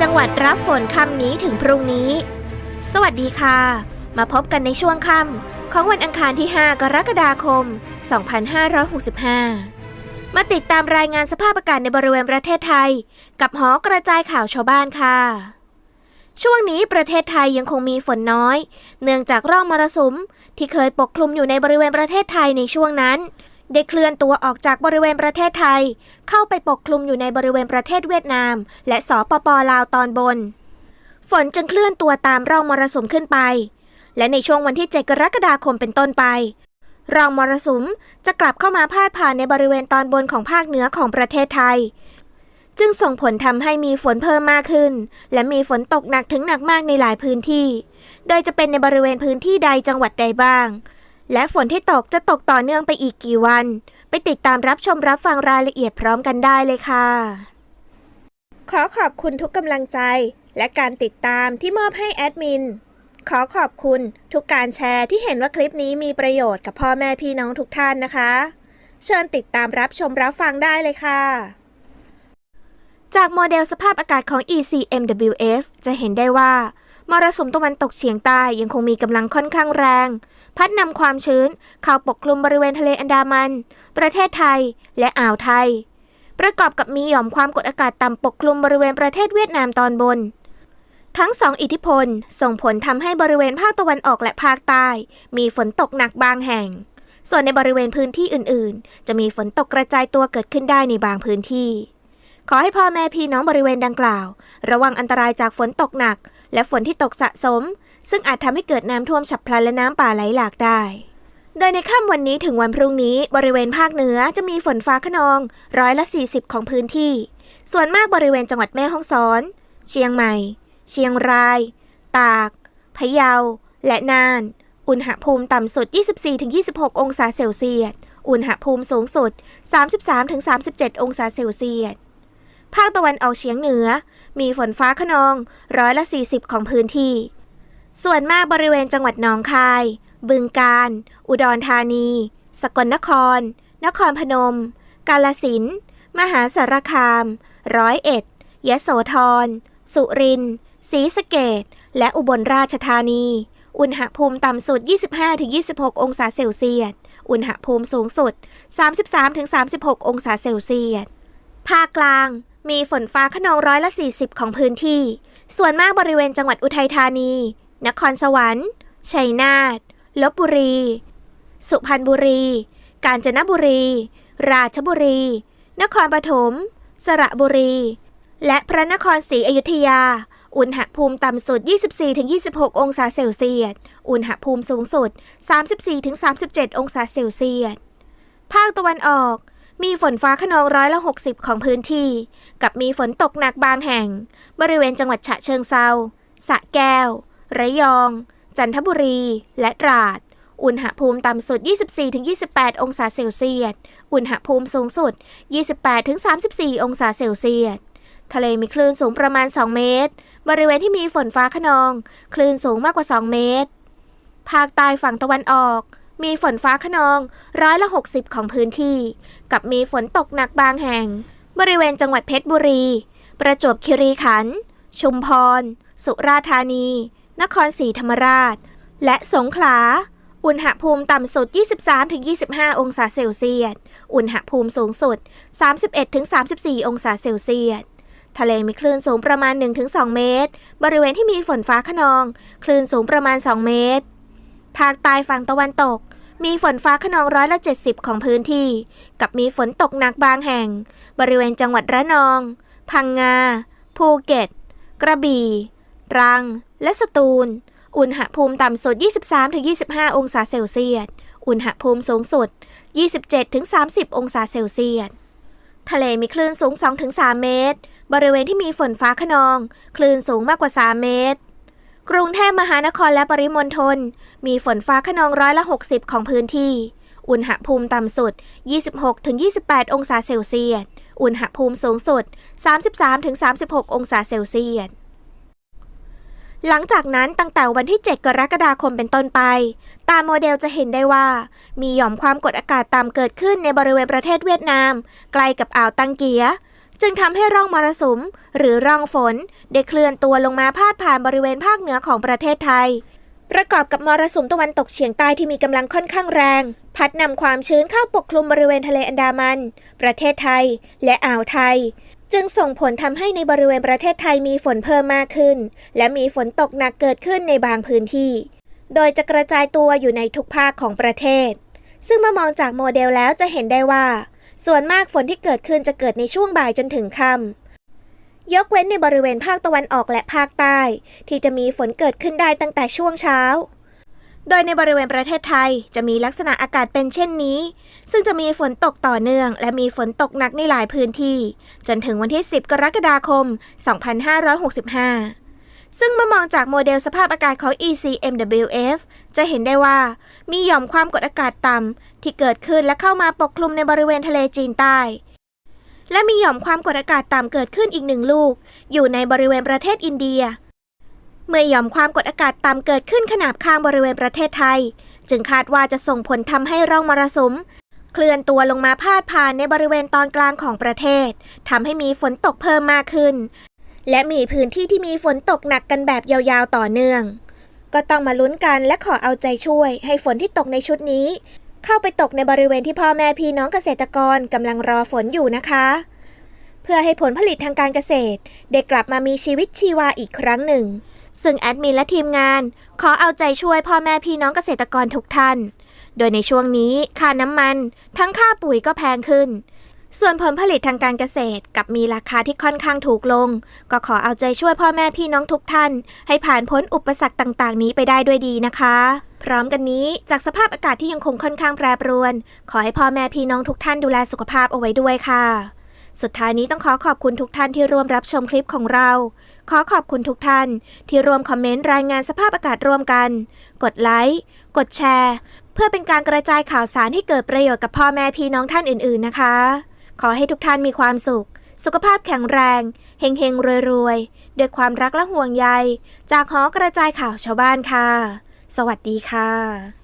จังหวัดรับฝนค่ำนี้ถึงพรุ่งนี้ สวัสดีค่ะ มาพบกันในช่วงค่ำของวันอังคารที่ 5 กรกฎาคม 2565 มาติดตามรายงานสภาพอากาศในบริเวณประเทศไทย กับหอกระจายข่าวชาวบ้านค่ะ ช่วงนี้ประเทศไทยยังคงมีฝนน้อย เนื่องจากร่องมรสุมที่เคยปกคลุมอยู่ในบริเวณประเทศไทยในช่วงนั้น ได้เคลื่อนตัวออกจากบริเวณประเทศไทย เข้าไปปกคลุมอยู่ในบริเวณประเทศเวียดนาม และสปปลาวตอนบน ฝนจึงเคลื่อนตัวตามร่องมรสุมขึ้นไป และในช่วงวันที่ 7 กรกฎาคมเป็นต้นไปร่องมรสุมจะกลับเข้ามาพาดผ่านในบริเวณตอนบนของภาคเหนือของประเทศไทย จึงส่งผลทำให้มีฝนเพิ่มมากขึ้น และมีฝนตกหนักถึงหนักมากในหลายพื้นที่ โดยจะเป็นในบริเวณพื้นที่ใดจังหวัดใดบ้าง และฝนที่ตกจะตกต่อเนื่องไปอีกกี่วัน ไปติดตามรับชมรับฟังรายละเอียดพร้อมกันได้เลยค่ะ ขอขอบคุณทุกกำลังใจ และการติดตามที่มอบให้แอดมิน ขอขอบคุณทุกการแชร์ที่เห็นว่าคลิปนี้มีประโยชน์กับพ่อแม่พี่น้องทุกท่านนะคะ เชิญติดตามรับชมรับฟังได้เลยค่ะจากโมเดลสภาพอากาศของ ECMWF จะเห็นได้ว่า มรสุมตะวันตกเฉียงใต้ยังคงมีกำลังค่อนข้างแรง พัดนำความชื้นเข้าปกคลุมบริเวณทะเลอันดามัน ประเทศไทยและอ่าวไทย ประกอบกับมีหย่อมความกดอากาศต่ำปกคลุมบริเวณประเทศเวียดนามตอนบน ทั้งสองอิทธิพล ส่งผลทำให้บริเวณภาคตะวันออกและภาคใต้ มีฝนตกหนักบางแห่ง ส่วนในบริเวณพื้นที่อื่น ๆ จะมีฝนตกกระจายตัวเกิดขึ้นได้ในบางพื้นที่ ขอให้พ่อแม่พี่น้องบริเวณดังกล่าว ระวังอันตรายจากฝนตกหนัก และฝนที่ตกสะสม ซึ่งอาจทำให้เกิดน้ำท่วมฉับพลันและน้ำป่าไหลหลากได้ โดยในค่ำวันนี้ถึงวันพรุ่งนี้บริเวณภาคเหนือจะมีฝนฟ้าขนองร้อยละ 40 ของพื้นที่ ส่วนมากบริเวณจังหวัดแม่ฮ่องสอน เชียงใหม่ เชียงราย ตาก พะเยา และน่าน อุณหภูมิต่ำสุด 24-26 องศาเซลเซียส อุณหภูมิสูงสุด 33-37 องศาเซลเซียสภาคตะวันออกเฉียงเหนือ มีฝนฟ้าขนองร้อยละ 40 ของพื้นที่ ส่วนมากบริเวณจังหวัดหนองคาย บึงกาฬ อุดรธานี สกลนคร นครพนม กาลสินธุ์มหาสารคาม ร้อยเอ็ด ยโสธร สุรินทร์ ศรีสะเกดและอุบลราชธานี อุณหภูมิต่ำสุด 25-26 องศาเซลเซียส อุณหภูมิสูงสุด 33-36 องศาเซลเซียส ภาคกลาง มีฝนฟ้าขนองร้อยละ 40 ของพื้นที่ ส่วนมากบริเวณจังหวัดอุทัยธานี นครสวรรค์ ชัยนาท ลบบุรี สุพรรณบุรี กาญจนบุรี ราชบุรี นครปฐม สระบุรี และพระนครศรีอยุธยา อุณหภูมิต่ำสุด 24-26 องศาเซลเซียส อุณหภูมิสูงสุด 34-37 องศาเซลเซียส ภาคตะวันออกมีฝนฟ้าขนองร้อยละ60 ของพื้นที่ กับมีฝนตกหนักบางแห่ง บริเวณจังหวัดฉะเชิงเซาสระแก้ว ระยอง จันทบุรี และตราด อุณหภูมิต่ำสุด 24-28 องศาเซลเซียส อุณหภูมิสูงสุด 28-34 องศาเซลเซียส ทะเลมีคลื่นสูงประมาณ 2 เมตร บริเวณที่มีฝนฟ้าขนอง คลื่นสูงมากกว่า 2 เมตร ภาคใต้ฝั่งตะวันออกมีฝนฟ้าขนองร้อยละ 60 ของพื้นที่ กับมีฝนตกหนักบางแห่ง บริเวณจังหวัดเพชรบุรี ประจวบคีรีขันธ์ชุมพร สุราษฎร์ธานี นครศรีธรรมราช และสงขลา อุณหภูมิต่ำสุด 23-25 องศาเซลเซียส อุณหภูมิสูงสุด 31-34 องศาเซลเซียสทะเลมีคลื่นสูงประมาณ 1-2 เมตร บริเวณที่มีฝนฟ้าขนอง คลื่นสูงประมาณ 2 เมตร ภาคใต้ฝั่งตะวันตก มีฝนฟ้าขนองร้อยละ 70 ของพื้นที่ กับมีฝนตกหนักบางแห่ง บริเวณจังหวัดระนอง พังงา ภูเก็ต กระบี่ ตรัง และสตูล อุณหภูมิต่ำสุด 23-25 องศาเซลเซียส อุณหภูมิสูงสุด 27-30 องศาเซลเซียส ทะเลมีคลื่นสูง 2-3 เมตร บริเวณที่มีฝนฟ้าขนอง คลื่นสูงมากกว่า 3 เมตร กรุงเทพมหานครและปริมณฑล มีฝนฟ้าขนองร้อยละ 60 ของพื้นที่ อุณหภูมิต่ำสุด 26-28 องศาเซลเซียส อุณหภูมิสูงสุด 33-36 องศาเซลเซียส หลังจากนั้นตั้งแต่วันที่ 7 กรกฎาคมเป็นต้นไป ตามโมเดลจะเห็นได้ว่า มีหย่อมความกดอากาศต่ำเกิดขึ้นในบริเวณประเทศเวียดนาม ใกล้กับอ่าวตังเกีย จึงทำให้ร่องมรสุม หรือร่องฝน ได้เคลื่อนตัวลงมาพาดผ่านบริเวณภาคเหนือของประเทศไทย ประกอบกับมรสุมตะวันตกเฉียงใต้ที่มีกำลังค่อนข้างแรง พัดนำความชื้นเข้าปกคลุมบริเวณทะเลอันดามัน ประเทศไทย และอ่าวไทย จึงส่งผลทำให้ในบริเวณประเทศไทยมีฝนเพิ่มมากขึ้น และมีฝนตกหนักเกิดขึ้นในบางพื้นที่ โดยจะกระจายตัวอยู่ในทุกภาคของประเทศ ซึ่งเมื่อมองจากโมเดลแล้วจะเห็นได้ว่า ส่วนมากฝนที่เกิดขึ้นจะเกิดในช่วงบ่ายจนถึงค่ำยกเว้นในบริเวณภาคตะวันออกและภาคใต้ ที่จะมีฝนเกิดขึ้นได้ตั้งแต่ช่วงเช้า โดยในบริเวณประเทศไทยจะมีลักษณะอากาศเป็นเช่นนี้ ซึ่งจะมีฝนตกต่อเนื่อง และมีฝนตกหนักในหลายพื้นที่ จนถึงวันที่ 10 กรกฎาคม 2565 ซึ่งเมื่อมองจากโมเดลสภาพอากาศของ ECMWF จะเห็นได้ว่า มีหย่อมความกดอากาศต่ำที่เกิดขึ้นและเข้ามาปกคลุมในบริเวณทะเลจีนใต้ และมีหย่อมความกดอากาศต่ำเกิดขึ้นอีกหนึ่งลูก อยู่ในบริเวณประเทศอินเดีย เมื่อยอมความกดอากาศต่ำเกิดขึ้นขนาบข้างบริเวณประเทศไทย จึงคาดว่าจะส่งผลทำให้ร่องมรสุม เคลื่อนตัวลงมาพาดผ่านในบริเวณตอนกลางของประเทศทำให้มีฝนตกเพิ่มมากขึ้น และมีพื้นที่ที่มีฝนตกหนักกันแบบยาวๆต่อเนื่อง ก็ต้องมาลุ้นกันและขอเอาใจช่วย ให้ฝนที่ตกในชุดนี้ เข้าไปตกในบริเวณที่พ่อแม่พี่น้องเกษตรกรกำลังรอฝนอยู่นะคะเพื่อให้ผลผลิตทางการเกษตร ได้กลับมามีชีวิตชีวาอีกครั้งหนึ่ง ซึ่งแอดมินและทีมงาน ขอเอาใจช่วยพ่อแม่พี่น้องเกษตรกรทุกท่าน โดยในช่วงนี้ค่าน้ำมัน ทั้งค่าปุ๋ยก็แพงขึ้น ส่วนผลผลิตทางการเกษตรกับมีราคาที่ค่อนข้างถูกลง ก็ขอเอาใจช่วยพ่อแม่พี่น้องทุกท่าน ให้ผ่านพ้นอุปสรรคต่าง ๆ นี้ไปได้ด้วยดีนะคะ พร้อมกันนี้จากสภาพอากาศที่ยังคงค่อนข้างแปรปรวน ขอให้พ่อแม่พี่น้องทุกท่านดูแลสุขภาพเอาไว้ด้วยค่ะสุดท้ายนี้ต้องขอขอบคุณทุกท่านที่ร่วมรับชมคลิปของเรา ขอขอบคุณทุกท่าน ที่รวมคอมเมนต์รายงานสภาพอากาศร่วมกัน กดไลค์ กดแชร์ เพื่อเป็นการกระจายข่าวสารให้เกิดประโยชน์กับพ่อแม่พี่น้องท่านอื่น ๆนะคะ ขอให้ทุกท่านมีความสุข สุขภาพแข็งแรงเฮงเฮงรวยๆด้วยความรักและห่วงใย จากหอกระจายข่าวชาวบ้านค่ะ สวัสดีค่ะ